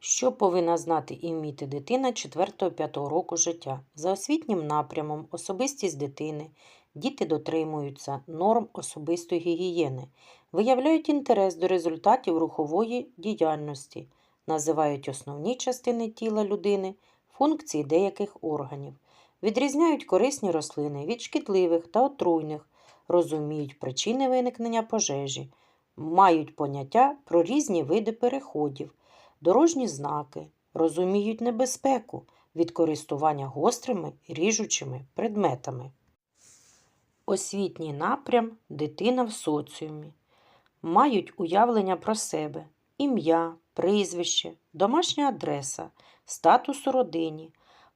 Що повинна знати і вміти дитина 4-5 року життя? За освітнім напрямом особистість дитини. Діти дотримуються норм особистої гігієни, виявляють інтерес до результатів рухової діяльності, називають основні частини тіла людини, функції деяких органів, відрізняють корисні рослини від шкідливих та отруйних, розуміють причини виникнення пожежі, мають поняття про різні види переходів дорожні знаки, розуміють небезпеку від користування гострими ріжучими предметами. Освітній напрям дитина в соціумі. Мають уявлення про себе, ім'я, прізвище, домашня адреса, статус у родині,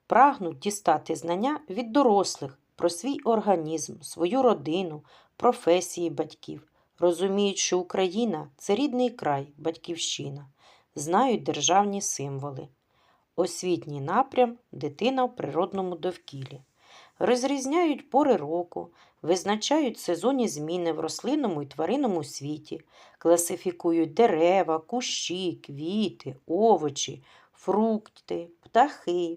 прагнуть дістати знання від дорослих про свій організм, свою родину, професії батьків, розуміють, що Україна це рідний край, батьківщина знають державні символи. Освітній напрям дитина в природному довкіллі. Розрізняють пори року, визначають сезонні зміни в рослинному і тваринному світі, класифікують дерева, кущі, квіти, овочі, фрукти, птахи,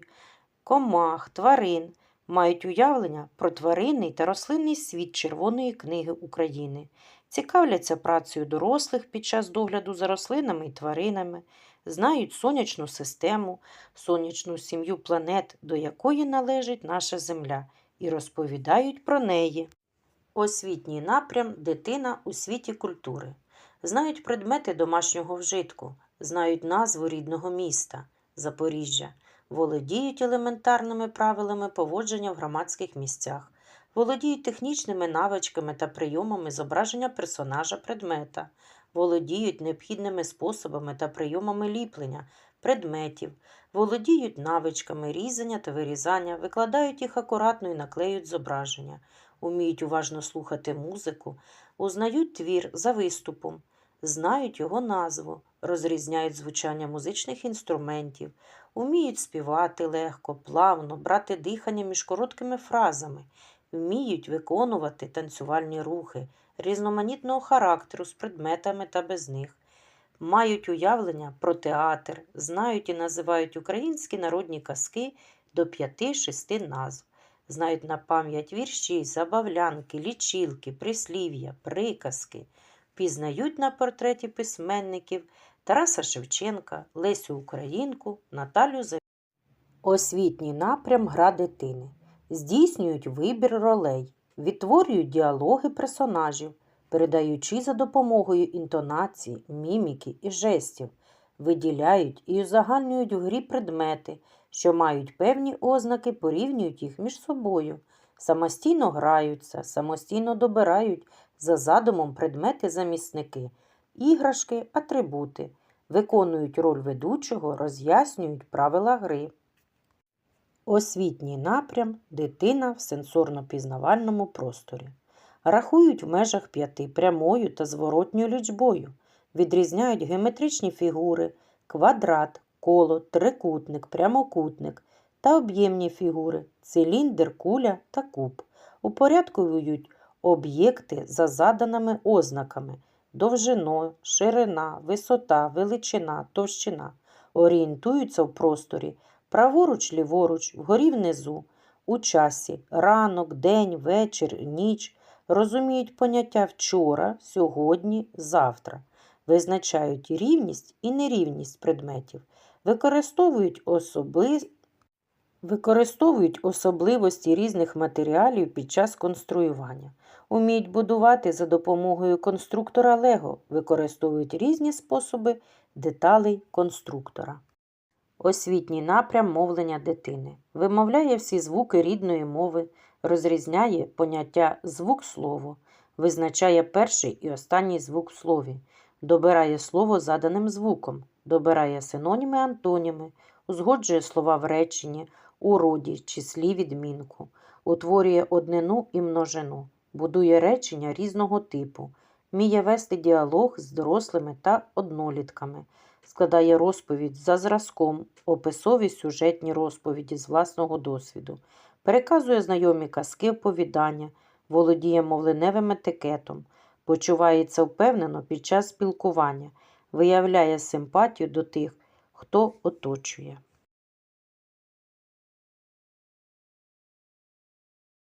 комах, тварин, мають уявлення про тваринний та рослинний світ Червоної книги України, цікавляться працею дорослих під час догляду за рослинами і тваринами, знають сонячну систему, сонячну сім'ю планет, до якої належить наша Земля, і розповідають про неї. Освітній напрям дитина у світі культури. Знають предмети домашнього вжитку, знають назву рідного міста Запоріжжя, володіють елементарними правилами поводження в громадських місцях, володіють технічними навичками та прийомами зображення персонажа предмета, володіють необхідними способами та прийомами ліплення предметів, володіють навичками різання та вирізання, викладають їх акуратно і наклеюють зображення, уміють уважно слухати музику, узнають твір за виступом, знають його назву, розрізняють звучання музичних інструментів, уміють співати легко, плавно, брати дихання між короткими фразами, вміють виконувати танцювальні рухи різноманітного характеру з предметами та без них, мають уявлення про театр, знають і називають українські народні казки до 5-6 назв, знають на пам'ять вірші, забавлянки, лічилки, прислів'я, приказки, пізнають на портреті письменників Тараса Шевченка, Лесю Українку, Наталю Заві. Освітній напрям гра дитини. Здійснюють вибір ролей, відтворюють діалоги персонажів, передаючи за допомогою інтонації, міміки і жестів, виділяють і узагальнюють в грі предмети, що мають певні ознаки, порівнюють їх між собою, самостійно граються, самостійно добирають за задумом предмети-замісники, іграшки, атрибути, виконують роль ведучого, роз'яснюють правила гри. Освітній напрям дитина в сенсорно-пізнавальному просторі. Рахують в межах п'яти прямою та зворотньою лічбою. Відрізняють геометричні фігури, квадрат, коло, трикутник, прямокутник та об'ємні фігури, циліндр, куля та куб. Упорядковують об'єкти за заданими ознаками довжиною, ширина, висота, величина, товщина. Орієнтуються в просторі праворуч, ліворуч, вгорі внизу, у часі, ранок, день, вечір, ніч, розуміють поняття вчора, сьогодні, завтра, визначають рівність і нерівність предметів, використовують особи... Використовують особливості різних матеріалів під час конструювання, уміють будувати за допомогою конструктора Лего, використовують різні способи деталей конструктора. Освітній напрям мовлення дитини. Вимовляє всі звуки рідної мови, розрізняє поняття звук слово, визначає перший і останній звук в слові, добирає слово заданим звуком, добирає синоніми антоніми, узгоджує слова в реченні, у роді, числі відмінку, утворює однину і множину, будує речення різного типу, вміє вести діалог з дорослими та однолітками складає розповідь за зразком, описові сюжетні розповіді з власного досвіду, переказує знайомі казки оповідання, володіє мовленевим етикетом, почувається впевнено під час спілкування, виявляє симпатію до тих, хто оточує.